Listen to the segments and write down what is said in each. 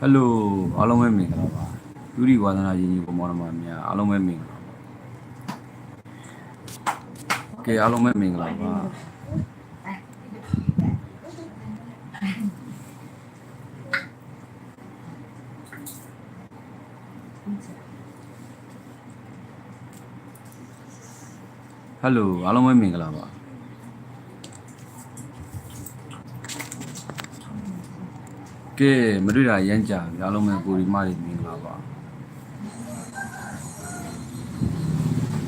ဟယ်လိုအားလုံးပဲမင်္ဂလာပါယူရီဝါသနာကြီးညီကိုမောင်နှမများအားလုံးပဲမင်္ဂလာပါကဲအားလုံးပဲမင်္ဂလာပါဟယ်လိုအားလုံးပဲမင်္ဂလာပါ ကဲမတွေ့တာရမ်းကြပြီအားလုံးပဲကိုရီမတွေမင်္ဂလာပါ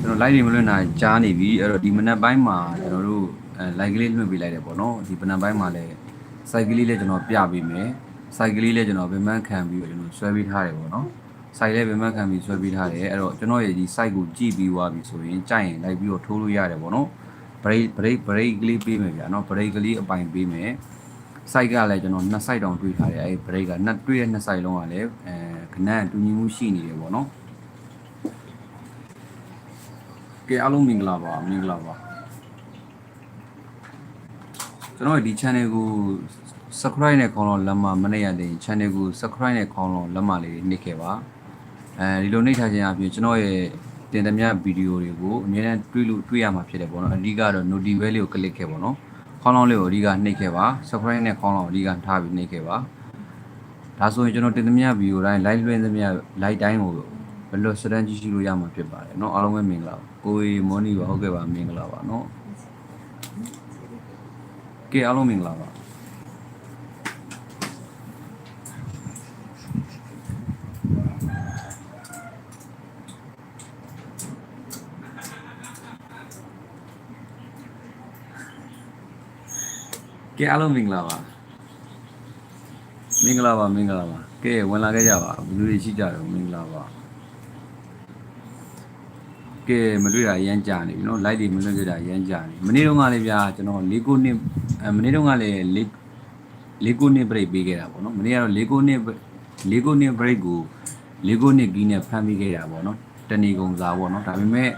ကျွန်တော် live တွေမလွှင့်နိုင်ကြားနေပြီအဲ့တော့ဒီမနက်ပိုင်းမှာကျွန်တော်တို့အဲ live ကလေးလွှင့်ပေးလိုက်တယ်ပေါ့နော်ဒီမနက်ပိုင်းမှာလည်း site ကလေးလည်းကျွန်တော်ပြပေးမယ် site ကလေးလည်းကျွန်တော်ဗင်မန်းခံပြီးတော့ကျွန်တော်ဆွဲပေးထားတယ်ပေါ့နော် site လည်းဗင်မန်းခံပြီးဆွဲပေးထားတယ်အဲ့တော့ကျွန်တော်ရဲ့ဒီ site ကိုကြည့်ပြီးသွားပြီဆိုရင်ကြိုက်ရင်လိုက်ပြီးတော့ထိုးလို့ရတယ်ပေါ့နော် break break break ကလေးပေးမယ်ဗျာနော် break ကလေးအပိုင်ပေးမယ် site ကလည်းကျွန်တော်နှစ် site တောင်တွေးထားတယ်အဲ့ break ကနှစ်တွေးတဲ့နှစ် site လုံးကလည်းအဲခဏတူညီမှုရှိနေတယ်ပေါ့နော်ကဲအားလုံးမင်္ဂလာပါမင်္ဂလာပါကျွန်တော်ဒီ channel ကို subscribe နဲ့ခေါင်းလောလက်မမနေ့ရတဲ့ channel ကို subscribe နဲ့ခေါင်းလောလက်မလေးနှိပ်ခဲ့ပါအဲဒီလိုနှိပ်ထားခြင်းအပြင်ကျွန်တော်ရဲ့တင်သမျှဗီဒီယိုတွေကိုအမြဲတမ်းတွေးလို့တွေးရမှာဖြစ်တယ်ပေါ့နော်အဓိကတော့ notify လေးကို click ခဲ့ပေါ့နော် ခေါင်းလောလေးကိုအဓိကနှိပ်ခဲ့ပါ subscribe နဲ့ခေါင်းလောအဓိကထားပြီးနှိပ်ခဲ့ပါဒါဆိုရင်ကျွန်တော်တင်သမျှဗီဒီယိုတိုင်း live လွှင့်သမျှ live တိုင်းကိုဘယ်လိုစတန်ကြည့်ရှိလို့ရမှာဖြစ်ပါတယ်เนาะအားလုံးပဲမင်္ဂလာပါကိုယ်မော်နီပါဟုတ်ကဲ့ပါမင်္ဂလာပါเนาะကဲအားလုံးမင်္ဂလာပါ ကဲအားလုံးမင်္ဂလာပါမင်္ဂလာပါမင်္ဂလာပါကဲဝင်လာခဲ့ကြပါဘယ်လိုတွေရှိကြတယ်မင်္ဂလာပါကဲမလွေတာရမ်းကြာနေပြီနော် light တွေမလွေတာရမ်းကြာနေမနေ့တုန်းကလည်းဗျာကျွန်တော်၄ခုနှစ်မနေ့တုန်းကလည်း၄ခုနှစ် break ပေးခဲ့တာပေါ့နော်မနေ့ကတော့၄ခုနှစ်၄ခုနှစ် break ကို၄ခုနှစ်ကီးနဲ့ဖမ်းပေးခဲ့တာပေါ့နော်တဏီကုံစာပေါ့နော်ဒါပေမဲ့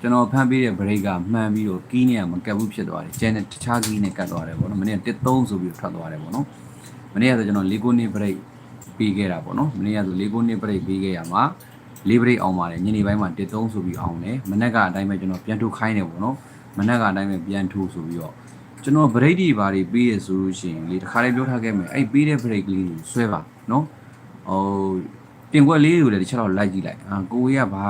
ကျွန်တော်ဖမ်းပေးတဲ့ break ကမှန်ပြီးတော့ key နဲ့ကမကတ်ဘူးဖြစ်သွားတယ် channel တခြား key နဲ့ကတ်သွားတယ်ပေါ့နော်မနေ့က13ဆိုပြီးထွက်သွားတယ်ပေါ့နော်မနေ့ကဆိုကျွန်တော်၄ခုနှစ် break ပေးခဲ့တာပေါ့နော်မနေ့ကဆို၄ခုနှစ် break ပေးခဲ့ရမှာ၄ break အောင်ပါတယ်ညနေပိုင်းမှာ13ဆိုပြီးအောင်တယ်မနေ့ကအတိုင်းပဲကျွန်တော်ပြန်ထုတ်ခိုင်းတယ်ပေါ့နော်မနေ့ကအတိုင်းပဲပြန်ထုတ်ဆိုပြီးတော့ကျွန်တော် break တွေဘာတွေပေးရဆိုလို့ရှိရင်လေတခါလေးပြောထားခဲ့မယ်အဲ့ပေးတဲ့ break လေးကိုဆွဲပါနော်ဟိုပြင်ကွက်လေးတွေကိုလည်းတစ်ချက်တော့လိုက်ကြည့်လိုက်အာကိုကြီးကဘာ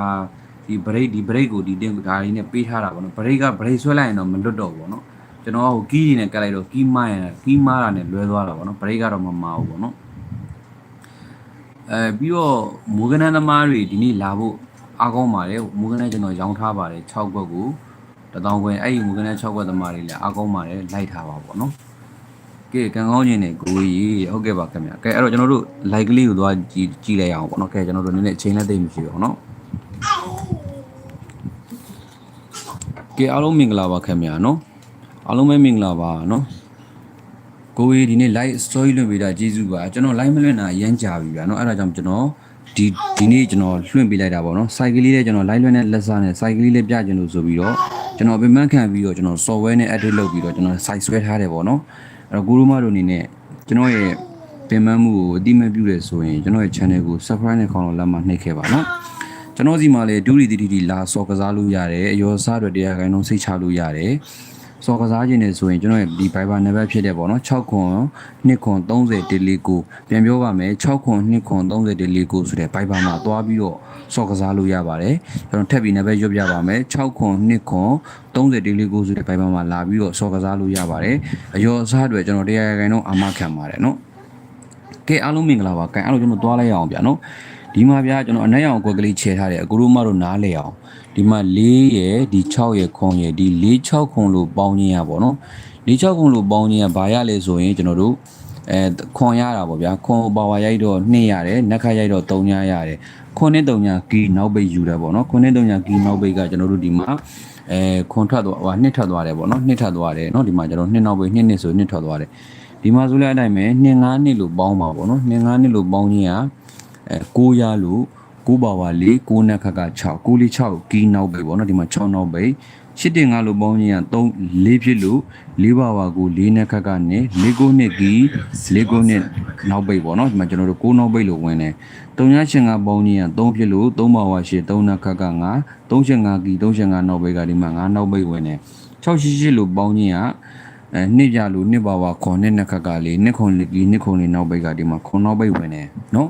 ဒီ break ဒီ break ကိုဒီတင်ဒါလေးနဲ့ပေးထားတာပေါ့နော် break က break ဆွဲလိုက်ရင်တော့မလွတ်တော့ဘူးပေါ့နော်ကျွန်တော်ကဟိုကီးတွေနဲ့ကတ်လိုက်တော့ကီးမရင်ကီးမားတာနဲ့လွဲသွားတာပေါ့နော် break ကတော့မမာဘူးပေါ့နော်အဲပြီးတော့မူကနန်းသမားတွေဒီနေ့လာဖို့အားကောင်းပါတယ်မူကနန်းကျွန်တော်ရောင်းထားပါတယ်6ခွက်ကိုတထောင်ခွဲအဲ့ဒီမူကနန်း6ခွက်သမားတွေလည်းအားကောင်းပါတယ်လိုက်ထားပါပေါ့နော်ကဲကံကောင်းခြင်းနဲ့ကိုကြီးဟုတ်ကဲ့ပါခင်ဗျာကဲအဲ့တော့ကျွန်တော်တို့ like ကလေးကိုသွားကြည့်ကြည့်လိုက်အောင်ပေါ့နော်ကဲကျွန်တော်တို့နည်းနည်းအချိန်လည်းသိမ့်မရှိဘူးပေါ့နော် ကဲအားလုံးမင်္ဂလာပါခင်ဗျာနော်အားလုံးပဲမင်္ဂလာပါနော်ကိုဝေးဒီနေ့ live story လွှင့်ပေးတာကျေးဇူးပါကျွန်တော် live မလွှင့်တာအရမ်းကြာပြီဗျာနော်အဲ့ဒါကြောင့်ကျွန်တော်ဒီဒီနေ့ကျွန်တော်လွှင့်ပေးလိုက်တာပေါ့နော် site ကလေးလေးကျွန်တော် live လွှင့်တဲ့လက်စားနဲ့ site ကလေးလေးပြချင်လို့ဆိုပြီးတော့ကျွန်တော်ပြင်ပန်းခံပြီးတော့ကျွန်တော် software နဲ့ edit လုပ်ပြီးတော့ကျွန်တော် site ဆွဲထားတယ်ပေါ့နော်အဲ့တော့ကိုရိုမတို့အနေနဲ့ကျွန်တော်ရဲ့ပြင်ပန်းမှုကိုအတိမတ်ပြုတယ်ဆိုရင်ကျွန်တော်ရဲ့ channel ကို subscribe နဲ့ခေါင်းလောက်လက်မှနှိပ်ခဲ့ပါနော် ကျွန်တော်စီမှာလေဒူရီတီတီတီလာစော်ကစားလို့ရတယ်အယောစားတွေတရားခိုင်လုံးစိတ်ချလို့ရတယ်စော်ကစားခြင်းနေဆိုရင်ကျွန်တော်ရဲ့ဒီ Viber number ဖြစ်တဲ့ပေါ့နော်6ခွန်2ခွန်30တလီကိုပြန်ပြောပါမယ်6ခွန်2ခွန်30တလီကိုဆိုတဲ့ Viber မှာသွားပြီးတော့စော်ကစားလို့ရပါတယ်ကျွန်တော်ထပ်ပြီး number ရွတ်ပြပါမယ်6ခွန်2ခွန်30တလီကိုဆိုတဲ့ Viber မှာလာပြီးတော့စော်ကစားလို့ရပါတယ်အယောစားတွေကျွန်တော်တရားခိုင်လုံးအာမခံပါတယ်နော်ကဲအားလုံးမင်္ဂလာပါကဲအားလုံးကျွန်တော်သွားလိုက်ရအောင်ဗျာနော် ဒီမှာဗျာကျွန်တော်အနက်ရောင်အကွက်ကလေးခြေထားတယ်အကူတို့မတို့နားလဲအောင်ဒီမှာ၄ရယ်ဒီ6ရယ်ခွန်ရယ်ဒီ၄6ခွန်လို့ပေါင်းခြင်းရပါတော့၄6ခွန်လို့ပေါင်းခြင်းကဘာရလဲဆိုရင်ကျွန်တော်တို့အဲခွန်ရတာပေါ့ဗျာခွန်ပါဝါရိုက်တော့2ရတယ်နက်ခရိုက်တော့3ညရတယ်ခွန်နဲ့3ညကီနောက်ပိတ်ယူတယ်ပေါ့နော်ခွန်နဲ့3ညကီနောက်ပိတ်ကကျွန်တော်တို့ဒီမှာအဲခွန်ထွက်သွားဟာနှစ်ထွက်သွားတယ်ပေါ့နော်နှစ်ထွက်သွားတယ်နော်ဒီမှာကျွန်တော်နှစ်နောက်ပိတ်နှစ်နှစ်ဆိုနှစ်ထွက်သွားတယ်ဒီမှာဆိုလည်းအတိုင်းပဲ2 5နှစ်လို့ပေါင်းပါပေါ့နော်2 5နှစ်လို့ပေါင်းခြင်းက အဲ6ရလို့6ပါဝါ4 6နက်ခက်က6 6လေး6ကီးနောက်ပဲပေါ့နော်ဒီမှာ6နောက်ပဲရှစ်တင်ငါလို့ပေါင်းခြင်းက3 4ဖြစ်လို့၄ပါဝါကို၄နှစ်ခက်ကနေ၄ကိုနှစ်ကီ၄ကိုနှစ်နောက်ပိတ်ပေါ့နော်ဒီမှာကျွန်တော်တို့6နောက်ပိတ်လို့ဝင်တယ်3ညရှင်ကပေါင်းခြင်းက3ဖြစ်လို့3ပါဝါရှစ်3နှစ်ခက်က9 3ရှင်5ကီ3ရှင်5နောက်ပိတ်ကဒီမှာ9နောက်ပိတ်ဝင်တယ်6ရှိရှိလို့ပေါင်းခြင်းကအဲနှစ်ကြလို့နှစ်ပါဝါခွန်နှစ်နှစ်ခက်ကလေးနှစ်ခွန်လေးဒီနှစ်ခွန်လေးနောက်ပိတ်ကဒီမှာခွန်နောက်ပိတ်ဝင်တယ်နော်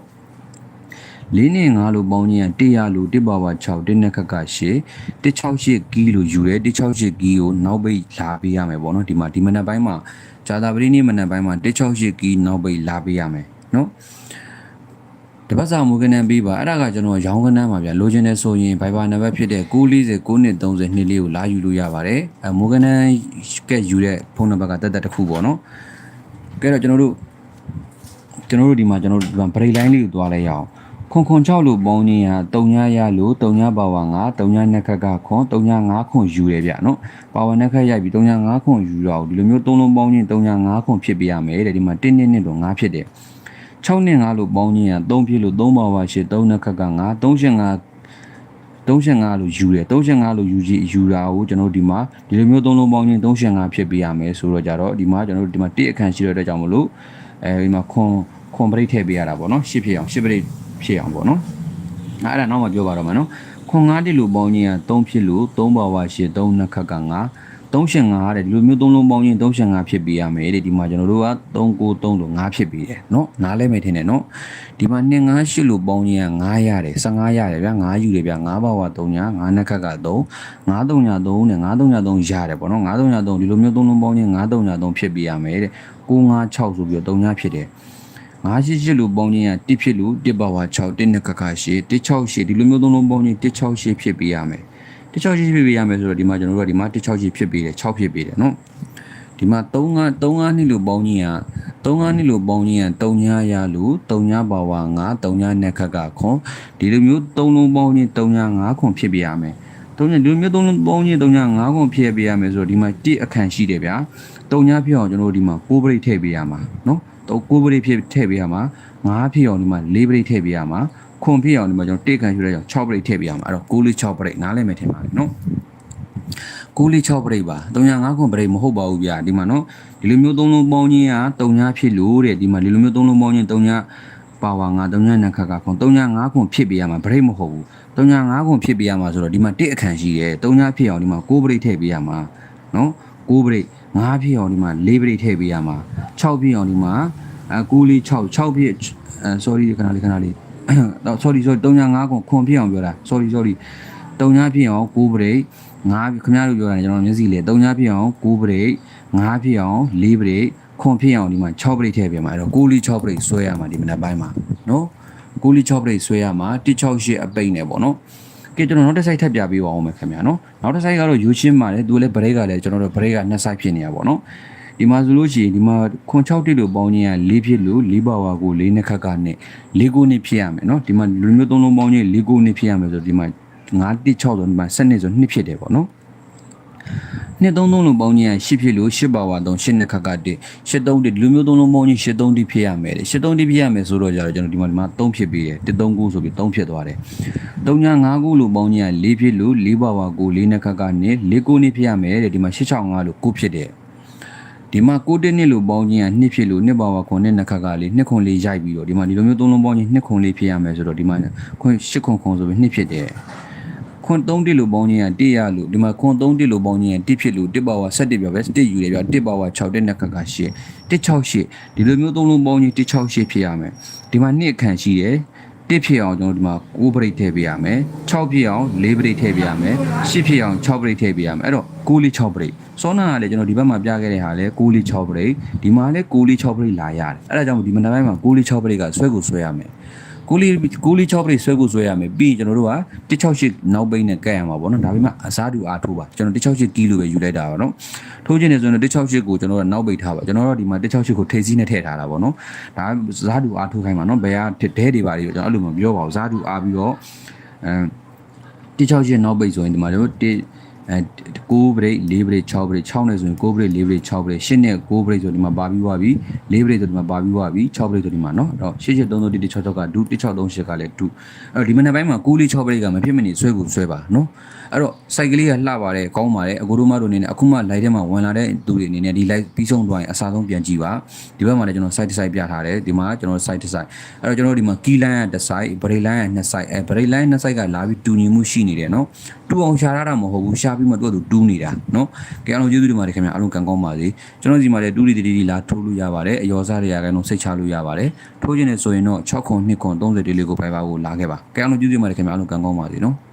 လေးနဲ့ငါလို့ပေါင်းခြင်းက100လို့1ပါဝါ6တစ်နှစ်ခက်က8 168ကီလို့ယူတယ်168ကီကိုနောက်ပိတ်လာပေးရမယ်ပေါ့နော်ဒီမှာဒီမနက်ပိုင်းမှာဂျာတာပရိနေ့မနက်ပိုင်းမှာ168ကီနောက်ပိတ်လာပေးရမယ်နော်တပတ်စာမူကနန်းပေးပါအဲ့ဒါကကျွန်တော်ရောင်းကနန်းမှာဗျလိုချင်တယ်ဆိုရင် Viber နံပါတ်ဖြစ်တဲ့940 930နှစ်လေးကိုလာယူလို့ရပါတယ်အဲမူကနန်းကယူတဲ့ဖုန်းနံပါတ်ကတက်တက်တစ်ခုပေါ့နော်ကဲတော့ကျွန်တော်တို့ကျွန်တော်တို့ဒီမှာကျွန်တော်တို့ဒီမှာ break line လေးကိုသွားလိုက်ရအောင် ခွန်ခွန်6လို့ပေါင်းခြင်းဟာတုံညာရလို့တုံညာပါဝါ9တုံညာနှစ်ခက်ကခွန်တုံညာ9ခွန်ယူရဗျနော်ပါဝါနှစ်ခက်ရိုက်ပြီးတုံညာ9ခွန်ယူတော့ဒီလိုမျိုးသုံးလုံးပေါင်းခြင်းတုံညာ9ခွန်ဖြစ်ပြရမယ်တဲ့ဒီမှာ1နှစ်နှစ်တော့9ဖြစ်တယ်6နှစ်9လို့ပေါင်းခြင်းဟာ3ဖြစ်လို့3ပါဝါ8 3နှစ်ခက်က9 3ရှင်9 305လို့ယူတယ်305လို့ယူကြည့်ယူတာကိုကျွန်တော်တို့ဒီမှာဒီလိုမျိုးသုံးလုံးပေါင်းခြင်း305ဖြစ်ပေးရမယ်ဆိုတော့ကြတော့ဒီမှာကျွန်တော်တို့ဒီမှာ1အခန်းရှိတဲ့အတွက်ကြောင့်မလို့အဲဒီမှာခွန်ခွန်ပရိတ်ထည့်ပေးရတာပေါ့နော်10ဖြစ်အောင်10ပရိတ် ဖြစ်အောင်ပေါ့နော်အဲ့ဒါနောက်မှပြောပါတော့မယ်နော်ခွန်9တိလို့ပေါင်းခြင်းက3ဖြစ်လို့3ပါဝါ8 3နှစ်ခက်က9 305တဲ့ဒီလိုမျိုးသုံးလုံးပေါင်းခြင်း305ဖြစ်ပေးရမယ်တဲ့ဒီမှာကျွန်တော်တို့က393လို့5ဖြစ်ပေးတယ်เนาะနားလဲမယ်ထင်တယ်เนาะဒီမှာ258လို့ပေါင်းခြင်းက9ရတယ်15ရတယ်ဗျာ9ယူတယ်ဗျာ9ပါဝါ3ညာ9နှစ်ခက်က3 9ညာ3နဲ့9ညာ3ရတယ်ပေါ့เนาะ9ညာ3ဒီလိုမျိုးသုံးလုံးပေါင်းခြင်း9ညာ3ဖြစ်ပေးရမယ်တဲ့956ဆိုပြီးတော့3ညာဖြစ်တယ် 988လူပေါင်းချင်းက1ဖြစ်လူ1ပါဝါ6 1နှစ်ကကရှိ168ဒီလိုမျိုးသုံးလုံးပေါင်းချင်း168ဖြစ်ပေးရမယ်168ဖြစ်ပေးရမယ်ဆိုတော့ဒီမှာကျွန်တော်တို့ကဒီမှာ168ဖြစ်ပေးတယ်6ဖြစ်ပေးတယ်နော်ဒီမှာ3 9 3 9နှစ်လို့ပေါင်းချင်းက3 9နှစ်လို့ပေါင်းချင်းက3ညာရလို့3ညာပါဝါ9 3ညာနှစ်ခက်ကခွန်ဒီလိုမျိုး3လုံးပေါင်းချင်း3ညာ9ခွန်ဖြစ်ပြရမယ်3ညာဒီလိုမျိုး3လုံးပေါင်းချင်း3ညာ9ခွန်ဖြစ်ပြရမယ်ဆိုတော့ဒီမှာ1အခန့်ရှိတယ်ဗျာ3ညာဖြစ်အောင်ကျွန်တော်တို့ဒီမှာ6ပြိတ်ထည့်ပေးရမှာနော် 9ပရိဖြစ်ထည့်ပေးရမှာ9ဖြစ်အောင်ဒီမှာ4ပရိထည့်ပေးရမှာခွန်ဖြစ်အောင်ဒီမှာကျွန်တော်တေကန်ယူရအောင်6ပရိထည့်ပေးရမှာအဲ့တော့9လေး6ပရိနားလည်မယ်ထင်ပါတယ်နော်9လေး6ပရိပါ305ခွန်ပရိမဟုတ်ပါဘူးဗျာဒီမှာနော်ဒီလိုမျိုးသုံးလုံးပေါင်းခြင်းက3ညဖြစ်လို့တဲ့ဒီမှာဒီလိုမျိုးသုံးလုံးပေါင်းခြင်း3ညပါဝါငါ3ညနှစ်ခါကခွန်3ည5ခွန်ဖြစ်ပေးရမှာပရိမဟုတ်ဘူး3ည5ခွန်ဖြစ်ပေးရမှာဆိုတော့ဒီမှာ1အခန်းရှိတယ်3ညဖြစ်အောင်ဒီမှာ9ပရိထည့်ပေးရမှာနော်9ပရိတ် 5ဖြစ်အောင်ဒီမှာ4ပရိတ်ထည့်ပေးရမှာ6ဖြစ်အောင်ဒီမှာအဲ9လေး6 6ဖြစ်အဲ sorry ခဏလေးခဏလေးတော့ sorry sorry 305ခွန်ခွန်ဖြစ်အောင်ပြောတာ sorry sorry တုံညာဖြစ်အောင်9ပရိတ်9ခင်ဗျားတို့ပြောတာကျွန်တော်မျက်စိလေတုံညာဖြစ်အောင်9ပရိတ်9ဖြစ်အောင်4ပရိတ်ခွန်ဖြစ်အောင်ဒီမှာ6ပရိတ်ထည့်ပြမှာအဲ့တော့9လီ6ပရိတ်ဆွဲရမှာဒီမနက်ပိုင်းမှာနော်9လီ6ပရိတ်ဆွဲရမှာ168အပိတ်နဲ့ပေါ့နော် ကဲကျွန်တော်နောက်တစ်ဆိုင်ထပ်ပြပေးပါအောင်မယ်ခင်ဗျာနော်နောက်တစ်ဆိုင်ကတော့ယူရှင်းပါတယ်သူလည်းဘရိတ်ကလည်းကျွန်တော်တို့ဘရိတ်ကနှစ်ဆိုင်ဖြစ်နေတာပေါ့နော်ဒီမှာဆိုလို့ရှိရင်ဒီမှာခွန်6တိလို့ပေါင်းခြင်းက၄ဖြစ်လို့၄ပါဝါကို၄နှစ်ခက်ကနဲ့၄ကိုနှစ်ဖြစ်ရမယ်နော်ဒီမှာလူမျိုးသုံးလုံးပေါင်းခြင်း၄ကိုနှစ်ဖြစ်ရမယ်ဆိုဒီမှာ9 1 6ဆိုဒီမှာ7နှစ်ဆို2ဖြစ်တယ်ပေါ့နော် နှစ်သုံးသုံးလုံးပေါင်းခြင်းက10ဖြစ်လို့10ပါဝါ3 10နှစ်ခက်ကတည်း10သုံးတည်းလူမျိုးသုံးလုံးပေါင်းခြင်း10သုံးတည်းဖြစ်ရမယ်တဲ့10သုံးတည်းဖြစ်ရမယ်ဆိုတော့ကြတော့ကျွန်တော်ဒီမှာဒီမှာ3ဖြစ်ပြီးတယ်139ဆိုပြီး3ဖြစ်သွားတယ်3ညာ5ခုလို့ပေါင်းခြင်းက4ဖြစ်လို့4ပါဝါကို4နှစ်ခက်ကနေ4ကိုနှစ်ဖြစ်ရမယ်တဲ့ဒီမှာ665လို့9ဖြစ်တယ်ဒီမှာ6တင်းနှစ်လို့ပေါင်းခြင်းက2ဖြစ်လို့2ပါဝါခွန်နဲ့နှစ်ခက်ကလေး2ခွန်လေးရိုက်ပြီးတော့ဒီမှာဒီလိုမျိုးသုံးလုံးပေါင်းခြင်း2ခွန်လေးဖြစ်ရမယ်ဆိုတော့ဒီမှာခွန်8ခွန်ခွန်ဆိုပြီး2ဖြစ်တယ် ခွန်3တိလို့ပေါင်းခြင်းက1ရလို့ဒီမှာခွန်3တိလို့ပေါင်းခြင်းက1ဖြစ်လို့1ပါဝါ7ပြပဲ1ယူတယ်ပြ1ပါဝါ6တဲ့နှစ်ခက်က8 168ဒီလိုမျိုးသုံးလုံးပေါင်းခြင်း168ဖြစ်ရမယ်ဒီမှာ2အခန့်ရှိတယ်1ဖြစ်အောင်ကျွန်တော်ဒီမှာ9ပရိတ်ထည့်ပေးရမယ်6ဖြစ်အောင်4ပရိတ်ထည့်ပေးရမယ်10ဖြစ်အောင်6ပရိတ်ထည့်ပေးရမယ်အဲ့တော့9လေး6ပရိတ်စောနာကလည်းကျွန်တော်ဒီဘက်မှာပြခဲ့တဲ့ဟာလည်း9လေး6ပရိတ်ဒီမှာလည်း9လေး6ပရိတ်လာရတယ်အဲ့ဒါကြောင့်ဒီမနက်ပိုင်းမှာ9လေး6ပရိတ်ကဆွဲကိုဆွဲရမယ် ကိုလီကိုလီ6ပရိတ်ဆွဲကိုဆွဲရမယ်ပြီးရင်ကျွန်တော်တို့က168နောက်ပိန်းနဲ့ကတ်ရမှာပေါ့နော်ဒါပေမဲ့အစားတူအားထိုးပါကျွန်တော်168ကီလိုပဲယူလိုက်တာပါနော်ထိုးခြင်းနေဆိုရင်168ကိုကျွန်တော်တို့နောက်ပိတ်ထားပါကျွန်တော်တို့ဒီမှာ168ကိုထိပ်စီးနဲ့ထည့်ထားတာပေါ့နော်ဒါစားတူအားထိုးခိုင်းပါနော်ဘယ်ကဒဲတွေပါတွေကျွန်တော်အဲ့လိုမပြောပါဘူးစားတူအားပြီးတော့အဲ168နောက်ပိတ်ဆိုရင်ဒီမှာတို့1 အဲ အဲ9ဘရိတ်4ဘရိတ်6ဘရိတ်6နဲ့ဆိုရင်9ဘရိတ်4ဘရိတ်6ဘရိတ်8နဲ့9ဘရိတ်ဆိုဒီမှာပါပြီးသွားပြီ4ဘရိတ်ဆိုဒီမှာပါပြီးသွားပြီ6ဘရိတ်ဆိုဒီမှာเนาะအဲ့တော့8 8 3 3 1 6 6ကဒု1638ကလည်းဒုအဲ့တော့ဒီမနေ့ပိုင်းမှာ9လေး6ဘရိတ်ကမဖြစ်မနေဆွဲကိုဆွဲပါเนาะအဲ့တော့ site ကလေးကလှပါတယ်ကောင်းပါတယ်အကိုတို့မတို့အနေနဲ့အခုမှ live ထဲမှာဝင်လာတဲ့သူတွေအနေနဲ့ဒီ live ပြီးဆုံးသွားရင်အစားဆုံးပြန်ကြည့်ပါဒီဘက်မှာလည်းကျွန်တော် site site ပြထားတယ်ဒီမှာကျွန်တော် site site အဲ့တော့ကျွန်တော်ဒီမှာ key line ကတစ် site break line ကနှစ် site အဲ break line နှစ် site ကလာပြီးတူညီမှုရှိနေတယ်เนาะတူအောင်ရှာရတာမဟုတ်ဘူးရှာ ပြီးမှသူကသူတူးနေတာနော်ခင်ဗျားတို့ကျေးဇူးတင်ပါတယ်ခင်ဗျာအားလုံးကံကောင်းပါစေကျွန်တော်ဒီမှာလည်းတူးတီတီတီလာထိုးလို့ရပါတယ်အယောစားတွေရာခိုင်နှုန်းစိတ်ချလို့ရပါတယ်ထိုးခြင်းနဲ့ဆိုရင်တော့6ခွန်2ခွန်30ဒီလေးကိုဖိုင်ဘာကိုလာခဲ့ပါခင်ဗျားတို့ကျေးဇူးတင်ပါတယ်ခင်ဗျာအားလုံးကံကောင်းပါစေနော်